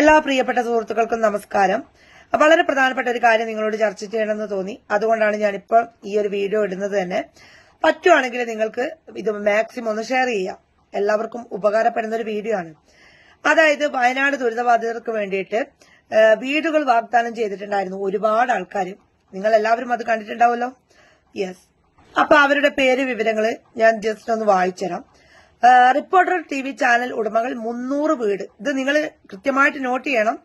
എല്ലാ പ്രിയപ്പെട്ട സുഹൃത്തുക്കൾക്കും നമസ്കാരം. വളരെ പ്രധാനപ്പെട്ട ഒരു കാര്യം നിങ്ങളോട് ചർച്ച ചെയ്യണമെന്ന് തോന്നി. അതുകൊണ്ടാണ് ഞാനിപ്പോൾ ഈ ഒരു വീഡിയോ ഇടുന്നത് തന്നെ. പറ്റുവാണെങ്കിൽ നിങ്ങൾക്ക് ഇത് മാക്സിമം ഒന്ന് ഷെയർ ചെയ്യാം. എല്ലാവർക്കും ഉപകാരപ്പെടുന്ന ഒരു വീഡിയോ ആണ്. അതായത് വയനാട് ദുരിതബാധിതർക്ക് വേണ്ടിയിട്ട് വീടുകൾ വാഗ്ദാനം ചെയ്തിട്ടുണ്ടായിരുന്നു ഒരുപാട് ആൾക്കാർ നിങ്ങൾ എല്ലാവരും അത് കണ്ടിട്ടുണ്ടാവുമല്ലോ? യെസ് അപ്പൊ അവരുടെ പേര് വിവരങ്ങൾ ഞാൻ ജസ്റ്റ് ഒന്ന് വായിച്ചുതരാം. റിപ്പോർട്ടർ ടി വി ചാനൽ ഉടമകൾ മുന്നൂറ് വീട്. ഇത് നിങ്ങൾ കൃത്യമായിട്ട് നോട്ട് ചെയ്യണം.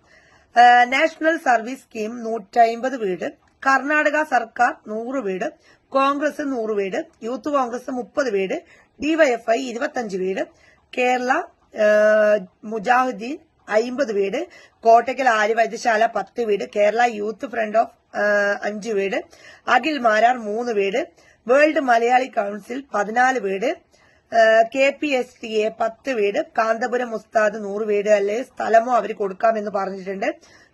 നാഷണൽ സർവീസ് സ്കീം നൂറ്റമ്പത് വീട്. കർണാടക സർക്കാർ നൂറ് വീട്. കോൺഗ്രസ് നൂറ് വീട്. യൂത്ത് കോൺഗ്രസ് മുപ്പത് വീട്. ഡിവൈഎഫ്ഐ ഇരുപത്തഞ്ച് വീട്. കേരള മുജാഹുദ്ദീൻ അയിമ്പത് വീട്. കോട്ടയ്ക്കൽ ആര്യവൈദ്യശാല പത്ത് വീട്. കേരള യൂത്ത് ഫ്രണ്ട് ഓഫ് അഞ്ച് വീട്. അഖിൽ മാരാർ മൂന്ന് വീട്. വേൾഡ് മലയാളി കൌൺസിൽ പതിനാല് വീട്. K P S T A പത്ത് വീട് കാന്തപുരം ഉസ്താദ് നൂറ് വീട് അല്ലെ സ്ഥലമോ അവർ കൊടുക്കാമെന്ന് പറഞ്ഞിട്ടുണ്ട്.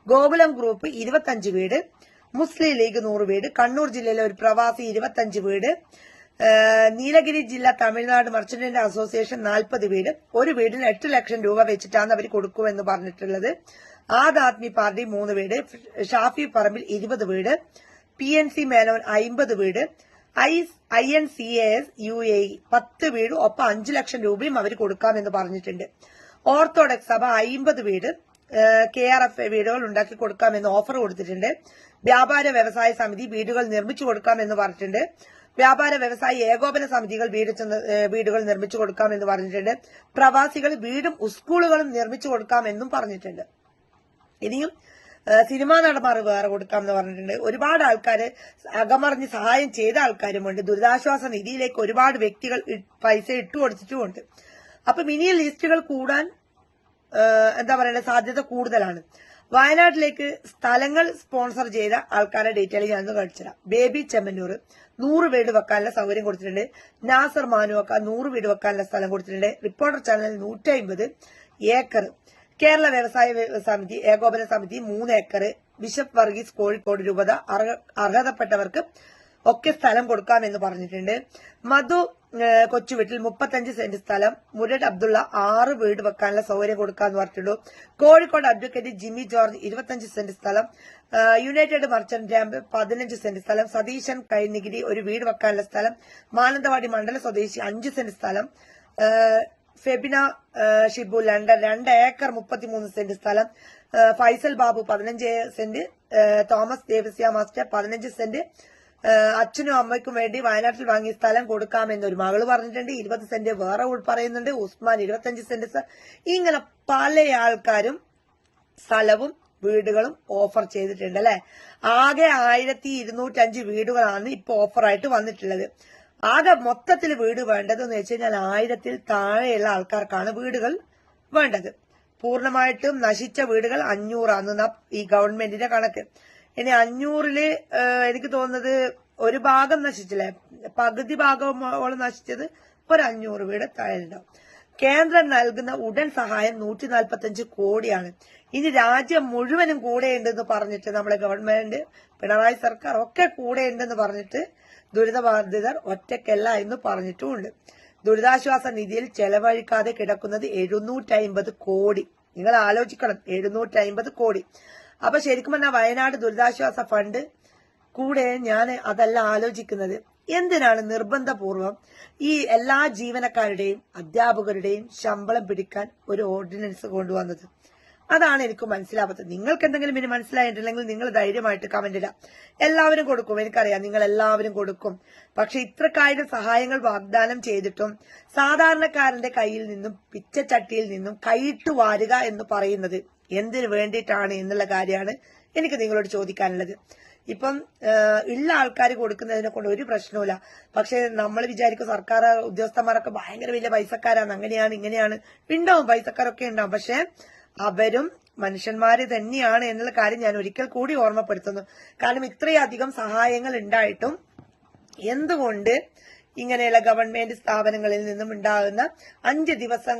ഗോകുലം ഗ്രൂപ്പ് ഇരുപത്തഞ്ച് വീട് മുസ്ലിം ലീഗ് നൂറ് വീട് കണ്ണൂർ ജില്ലയിലെ ഒരു പ്രവാസി ഇരുപത്തഞ്ച് വീട് നീലഗിരി ജില്ല തമിഴ്നാട് മർച്ചന്റ് അസോസിയേഷൻ നാൽപ്പത് വീട് ഒരു വീടിന് എട്ട് ലക്ഷം രൂപ വെച്ചിട്ടാണ് അവർ കൊടുക്കുമെന്ന് പറഞ്ഞിട്ടുള്ളത്. ആദ് ആദ്മി പാർട്ടി മൂന്ന് വീട് ഷാഫി പറമ്പിൽ ഇരുപത് വീട് പി എൻ സി മേനോൻ അയിമ്പത് വീട് I I N C S U A E. പത്ത് വീട് ഒപ്പം അഞ്ചു ലക്ഷം രൂപയും അവർ കൊടുക്കാമെന്ന് പറഞ്ഞിട്ടുണ്ട്. ഓർത്തഡോക്സ് സഭ അയിമ്പത് വീട് കെ ആർ എഫ് വീടുകൾ ഉണ്ടാക്കി കൊടുക്കാമെന്ന് ഓഫർ കൊടുത്തിട്ടുണ്ട്. വ്യാപാര വ്യവസായ സമിതി വീടുകൾ നിർമ്മിച്ചു കൊടുക്കാമെന്ന് പറഞ്ഞിട്ടുണ്ട്. വ്യാപാര വ്യവസായ ഏകോപന സമിതികൾ വീട് വീടുകൾ നിർമ്മിച്ചു കൊടുക്കാമെന്ന് പറഞ്ഞിട്ടുണ്ട്. പ്രവാസികൾ വീടും സ്കൂളുകളും നിർമ്മിച്ചു കൊടുക്കാമെന്നും പറഞ്ഞിട്ടുണ്ട്. ഇനിയും സിനിമാ നടന്മാർ വേറെ കൊടുക്കാം എന്ന് പറഞ്ഞിട്ടുണ്ട്. ഒരുപാട് ആൾക്കാർ അകമറിഞ്ഞ് സഹായം ചെയ്ത ആൾക്കാരുമുണ്ട്. ദുരിതാശ്വാസ നിധിയിലേക്ക് ഒരുപാട് വ്യക്തികൾ പൈസ ഇട്ടു കൊടുത്തിട്ടുമുണ്ട്. അപ്പം മിനി ലിസ്റ്റുകൾ കൂടാൻ എന്താ പറയുക സാധ്യത കൂടുതലാണ്. വയനാട്ടിലേക്ക് സ്ഥലങ്ങൾ സ്പോൺസർ ചെയ്ത ആൾക്കാരുടെ ഡീറ്റെയിൽ ഞാൻ കാണിച്ചുതരാം. ബേബി ചെമ്മന്നൂർ നൂറ് വീട് വെക്കാനുള്ള സൗകര്യം കൊടുത്തിട്ടുണ്ട്. നാസർ മാനുവക്ക നൂറ് വീട് വെക്കാനുള്ള സ്ഥലം കൊടുത്തിട്ടുണ്ട്. റിപ്പോർട്ടർ ചാനൽ നൂറ്റി അമ്പത് ഏക്കർ. കേരള വ്യവസായ സമിതി ഏകോപന സമിതി മൂന്ന് ഏക്കർ ബിഷപ്പ് വർഗീസ് കോഴിക്കോട് രൂപത അർഹതപ്പെട്ടവർക്ക് ഒക്കെ സ്ഥലം കൊടുക്കാമെന്ന് പറഞ്ഞിട്ടുണ്ട്. മധു കൊച്ചുവീട്ടിൽ മുപ്പത്തഞ്ച് സെന്റ് സ്ഥലം മുരട് അബ്ദുള്ള ആറ് വീട് വെക്കാനുള്ള സൗകര്യം കൊടുക്കാന്ന് പറഞ്ഞിട്ടുള്ളൂ. കോഴിക്കോട് അഡ്വക്കേറ്റ് ജിമ്മി ജോർജ് ഇരുപത്തഞ്ച് സെന്റ് സ്ഥലം യുണൈറ്റഡ് മർച്ചന്റ് ക്യാമ്പ് പതിനഞ്ച് സെന്റ് സ്ഥലം സതീശൻ കൈനികിരി ഒരു വീട് വെക്കാനുള്ള സ്ഥലം മാനന്തവാടി മണ്ഡല സ്വദേശി അഞ്ച് സെന്റ് സ്ഥലം ഫെബിന ഷിബു ലണ്ടൻ രണ്ട് ഏക്കർ മുപ്പത്തിമൂന്ന് സെന്റ് സ്ഥലം. ഫൈസൽ ബാബു പതിനഞ്ച് സെന്റ് തോമസ് ദേവസ്യ മാസ്റ്റർ പതിനഞ്ച് സെന്റ്. അച്ഛനും അമ്മയ്ക്കും വേണ്ടി വയനാട്ടിൽ വാങ്ങിയ സ്ഥലം കൊടുക്കാമെന്ന് ഒരു മകൾ പറഞ്ഞിട്ടുണ്ട്. ഇരുപത് സെന്റ് വേറെ പറയുന്നുണ്ട്. ഉസ്മാൻ ഇരുപത്തഞ്ച് സെന്റ് ഇങ്ങനെ പല ആൾക്കാരും സ്ഥലവും വീടുകളും ഓഫർ ചെയ്തിട്ടുണ്ട് അല്ലെ? ആകെ ആയിരത്തി ഇരുന്നൂറ്റഞ്ച് വീടുകളാണ് ഇപ്പൊ ഓഫറായിട്ട് വന്നിട്ടുള്ളത്. ആകെ മൊത്തത്തിൽ വീട് വേണ്ടതെന്ന് വെച്ച് കഴിഞ്ഞാൽ ആയിരത്തിൽ താഴെയുള്ള ആൾക്കാർക്കാണ് വീടുകൾ വേണ്ടത്. പൂർണമായിട്ടും നശിച്ച വീടുകൾ അഞ്ഞൂറാന്ന് ഈ ഗവൺമെന്റിന്റെ കണക്ക്. ഇനി അഞ്ഞൂറിൽ എനിക്ക് തോന്നുന്നത് ഒരു ഭാഗം നശിച്ചില്ലേ? പകുതി ഭാഗമോളം നശിച്ചത് ഒരു അഞ്ഞൂറ് വീട് താഴെ ഉണ്ടാവും കേന്ദ്രം നൽകുന്ന ഉടൻ സഹായം നൂറ്റി നാൽപ്പത്തഞ്ച് കോടിയാണ്. ഇനി രാജ്യം മുഴുവനും കൂടെയുണ്ടെന്ന് പറഞ്ഞിട്ട് നമ്മുടെ ഗവൺമെന്റ് പിണറായി സർക്കാർ ഒക്കെ കൂടെയുണ്ടെന്ന് പറഞ്ഞിട്ട് ദുരിതബാധിതർ ഒറ്റയ്ക്കല്ല എന്ന് പറഞ്ഞിട്ടുമുണ്ട്. ദുരിതാശ്വാസ നിധിയിൽ ചെലവഴിക്കാതെ കിടക്കുന്നത് എഴുന്നൂറ്റി അമ്പത് കോടി. നിങ്ങൾ ആലോചിക്കണം എഴുന്നൂറ്റി കോടി. അപ്പൊ ശരിക്കും പറഞ്ഞാൽ വയനാട് ദുരിതാശ്വാസ ഫണ്ട് കൂടെ ഞാൻ അതല്ല ആലോചിക്കുന്നത്. എന്തിനാണ് നിർബന്ധപൂർവം ഈ എല്ലാ ജീവനക്കാരുടെയും അധ്യാപകരുടെയും ശമ്പളം പിടിക്കാൻ ഒരു ഓർഡിനൻസ് കൊണ്ടുവന്നത്? അതാണ് എനിക്ക് മനസ്സിലാവാത്തത്. നിങ്ങൾക്ക് എന്തെങ്കിലും ഇനി മനസ്സിലായിട്ടില്ലെങ്കിൽ നിങ്ങൾ ധൈര്യമായിട്ട് കമന്റ് ഇടാം എല്ലാവരും കൊടുക്കും. എനിക്കറിയാം നിങ്ങൾ എല്ലാവരും കൊടുക്കും. പക്ഷെ ഇത്രക്കായിരം സഹായങ്ങൾ വാഗ്ദാനം ചെയ്തിട്ടും സാധാരണക്കാരന്റെ കയ്യിൽ നിന്നും പിച്ചച്ചട്ടിയിൽ നിന്നും കൈയിട്ട് വാരുക എന്ന് പറയുന്നത് എന്തിനു വേണ്ടിയിട്ടാണ് എന്നുള്ള കാര്യമാണ് എനിക്ക് നിങ്ങളോട് ചോദിക്കാനുള്ളത്. ഇപ്പം ഉള്ള ആൾക്കാർ കൊടുക്കുന്നതിനെ കൊണ്ട് ഒരു പ്രശ്നവുമില്ല. പക്ഷെ നമ്മൾ വിചാരിക്കും സർക്കാർ ഉദ്യോഗസ്ഥന്മാരൊക്കെ ഭയങ്കര വലിയ പൈസക്കാരാണ്. അങ്ങനെയാണ് ഇങ്ങനെയാണ്. ഉണ്ടാവും പൈസക്കാരൊക്കെ ഉണ്ടാവും പക്ഷെ അവരും മനുഷ്യന്മാര് തന്നെയാണ് എന്നുള്ള കാര്യം ഞാൻ ഒരിക്കൽ കൂടി ഓർമ്മപ്പെടുത്തുന്നു. കാരണം ഇത്രയധികം സഹായങ്ങൾ ഉണ്ടായിട്ടും എന്തുകൊണ്ട് ഇങ്ങനെയുള്ള ഗവൺമെന്റ് സ്ഥാപനങ്ങളിൽ നിന്നും ഉണ്ടാകുന്ന അഞ്ച് ദിവസം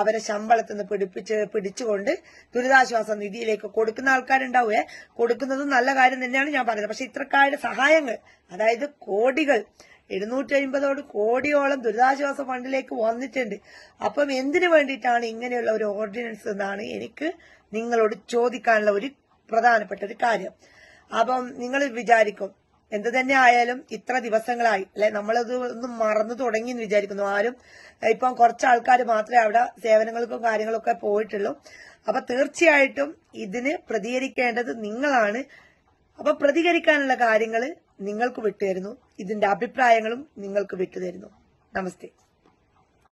അവരെ ശമ്പളത്തിൽ നിന്ന് പിടിപ്പിച്ച് പിടിച്ചുകൊണ്ട് ദുരിതാശ്വാസ നിധിയിലേക്ക് കൊടുക്കുന്ന ആൾക്കാരുണ്ടാവുകയെ. കൊടുക്കുന്നതും നല്ല കാര്യം തന്നെയാണ് ഞാൻ പറയുന്നത്. പക്ഷെ ഇത്രക്കാരുടെ സഹായങ്ങൾ അതായത് കോടികൾ എഴുന്നൂറ്റി അമ്പതോട് കോടിയോളം ദുരിതാശ്വാസ ഫണ്ടിലേക്ക് വന്നിട്ടുണ്ട്. അപ്പം എന്തിനു വേണ്ടിയിട്ടാണ് ഇങ്ങനെയുള്ള ഒരു ഓർഡിനൻസ് എന്നാണ് എനിക്ക് നിങ്ങളോട് ചോദിക്കാനുള്ള ഒരു പ്രധാനപ്പെട്ട ഒരു കാര്യം. അപ്പം നിങ്ങൾ വിചാരിക്കും എന്ത് തന്നെ ആയാലും ഇത്ര ദിവസങ്ങളായി. അല്ലെ നമ്മളത് ഒന്നും മറന്നു തുടങ്ങി എന്ന് വിചാരിക്കുന്നു. ആരും ഇപ്പം കുറച്ച് ആൾക്കാർ മാത്രമേ അവിടെ സേവനങ്ങൾക്കും കാര്യങ്ങളൊക്കെ പോയിട്ടുള്ളൂ. അപ്പൊ തീർച്ചയായിട്ടും ഇതിന് പ്രതികരിക്കേണ്ടത് നിങ്ങളാണ്. അപ്പൊ പ്രതികരിക്കാനുള്ള കാര്യങ്ങൾ നിങ്ങൾക്ക് വിട്ടുതരുന്നു. ഇതിന്റെ അഭിപ്രായങ്ങളും നിങ്ങൾക്ക് വിട്ടുതരുന്നു. നമസ്തേ.